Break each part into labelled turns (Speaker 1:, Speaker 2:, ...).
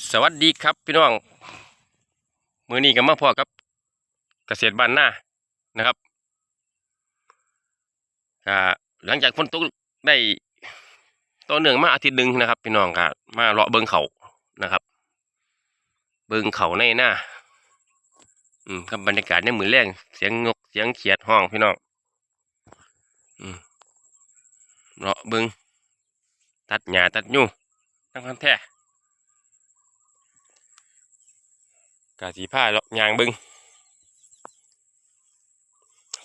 Speaker 1: สวัสดีครับพี่น้อง มือนี้ก็มาพ่อกับ เกษตรบ้านหน้านะครับหลังจากฝนตกได้ต่อเนื่องมาอาทิตย์หนึ่งนะครับ พี่น้องครับมาเลาะเบิงเขานะครับ เบิงเขาในหน้าอืมกับบรรยากาศในมือแรงเสียงนกเสียงเขียดห้องพี่น้องอืมเลาะเบิงตัดหญ้าตัดยูทั้งคันแท้ กาสีผ้าเลาะยางบึง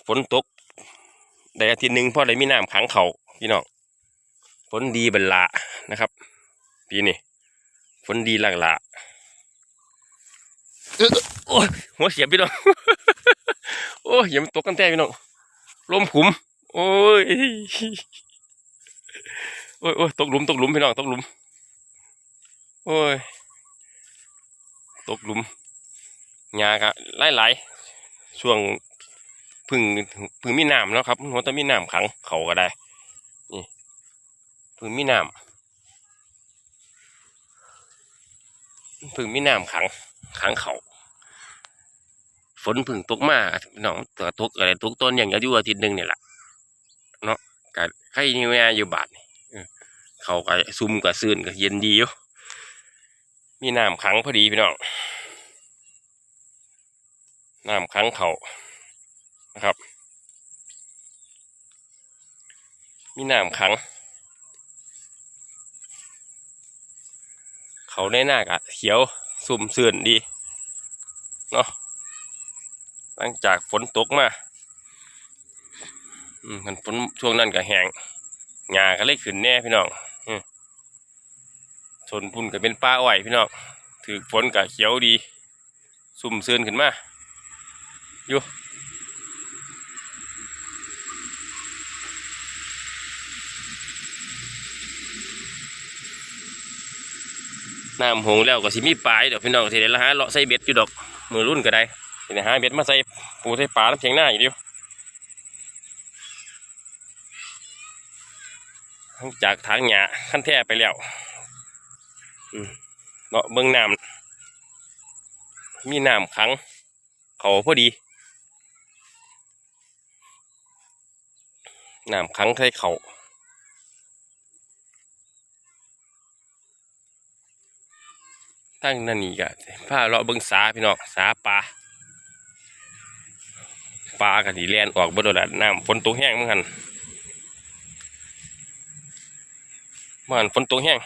Speaker 1: ฝนตกได้อาทิตย์หนึ่งพ่อได้มีน้ำขังเขาพี่น้องฝนดีบันละนะครับปีนี้ฝนดีหลังละเอ้โอ้ยหัวเสียพี่น้องโอ้ยอย่ามาตกกันแท้พี่น้องลมขุม โอ้ยโอ้ยโอ้ยตกหลุมตกหลุมพี่น้องตกหลุมโอ้ยตกหลุม หญ้าก็หลายๆช่วงพึ่งพึ่งมีน้ำเนาะครับหัวตะมีน้ำขังเขาก็ได้ นี่พึ่งมีน้ำพึ่งมีน้ำขังขังเขาฝนพึ่งตกมาพี่น้องตัวตกอะไรตกต้นอย่างอายุอาทิตย์หนึ่งเนี่ยแหละเนาะก็ใครนี่แม่อยู่บาทเขาก็ซุ่มก็ซื่นก็เย็นดีอยู่มีน้ำขังพอดีพี่น้อง น้ำค้างเขานะครับ มีน้ำขังเขาในหน้ากะเขียวสุ่มเสื่อนดีเนาะหลังจากฝนตกมาอืมฝนช่วงนั้นก็แห้งหญ้าก็เลยขึ้นแน่พี่น้องอืมชนพุ่นก็เป็นป้าอ้อยพี่น้องถือฝนก็เขียวดี สุ่มเสื่อนขึ้นมา อยู่น้ำหงแล้วก็สิมีปลายดอกพี่น้องสิได้ละหาเลาะใส่เบ็ดอยู่ดอกมือรุ่นก็ได้สิได้หาเบ็ดมาใส่ปูใส่ปลาน้ำเพียงหน้าอยู่เดียวจากทางหญ้าขั้นแท้ไปแล้วเลาะเบิ่งน้ำมีน้ำขังเขาพอดี น้ำขังไทยเขาตั้งนั่นนี่กะผ้าเลาะเบิงสาพี่น้องสาปลาปลากะดีแลนออกบ่โดนละน้ำฝนตกแห้งเหมือนกันเมื่อนฝนตกแห้ง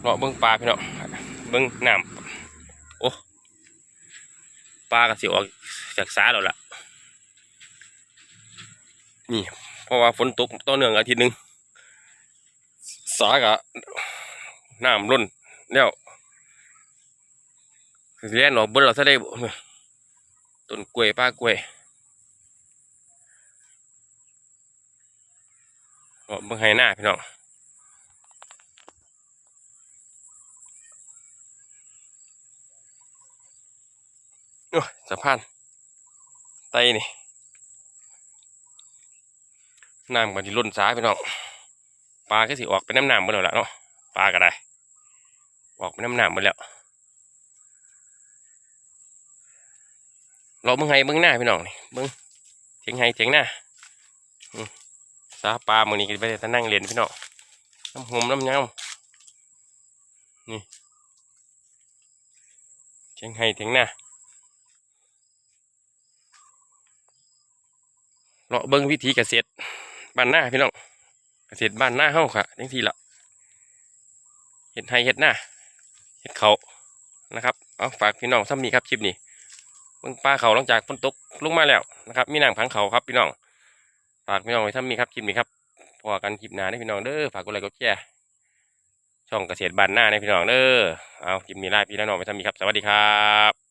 Speaker 1: เลาะเบิ่งปลาพี่น้องเบิ่งน้ำ ปลากะสิออกจากสาแล้วล่ะ นี่ เพราะว่าฝนตกต่อเนื่องอาทิตย์หนึ่งสากะน้ำล้นแล้วเรียนออกเบิ้ลเราถ้าได้ต้นกล้วยป้ากล้วยออกเบิ่งให้หน้าพี่น้อง โอ้สะพานไตนี่น้ำก็ที่ล้นสาพี่น้องปลาก็สิออกไปน้ำน้ำหมดแล้วล่ะเนาะปลาก็ได้ออกไปน้ำน้ำหมดแล้ว เราเบิ่งไห้เบิ่งหน้าพี่น้องนี่เบิ่งเถียงไห้เถียงหน้าสาปลาเมื่อนี้ก็ไปแต่นั่งเล่นพี่น้องน้ำหอมน้ำยำนี่เถียงไห้เถียงหน้า เราะเบิ่งวิธีเกษตรบ้านหน้าพี่น้องเกษตรบ้านหน้าเฮาค่ะจังซี่ละเห็ดไห้เห็ดหน้าเห็ดเขานะครับเอาฝากพี่น้องซ้ำนี้ครับคลิปนี้เบิ่งปลาเขาหลังจากฝนตกลงมาแล้วนะครับ มีน้ำขังเขาครับพี่น้องฝากพี่น้องไว้ซ้ำนี้ครับคลิปนี้ครับพอกันคลิปหน้าได้พี่น้องเด้อฝากกดไลค์กดแชร์ช่องเกษตรบ้านหน้าได้พี่น้องเด้อเอาคลิปนี้ไลาพี่น้องไว้ซ้ำนี้ครับ สวัสดีครับ